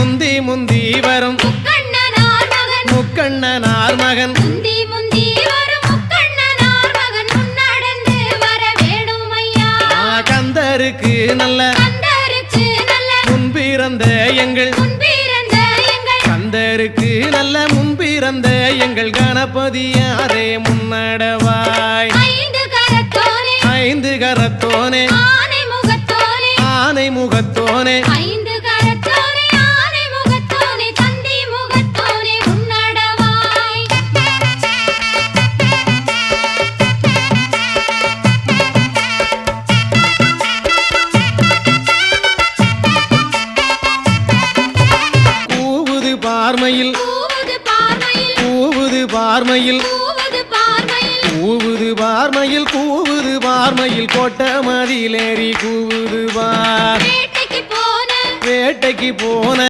முந்தி முந்தி வரும். முக்கண்ணனார் மகன். கந்தருக்கு நல்ல. முன்பிறந்த எங்கள். கந்தருக்கு நல்ல. முன்பிறந்த எங்கள் கணபதியாரே முன்னடவாய். ஐந்து கரத்தோனே. ஐந்து கரத்தோனே. ஆனை முகத்தோனே ஆனை முகத்தோனே ஐந்து கரத்தோனே. பார்மையில். கூவுது பார்மையில். கூவுது பார்மையில். கூவுது பார்மையில். கொட்ட மதிலேறி கூவுது பார். வேட்டைக்கு போன.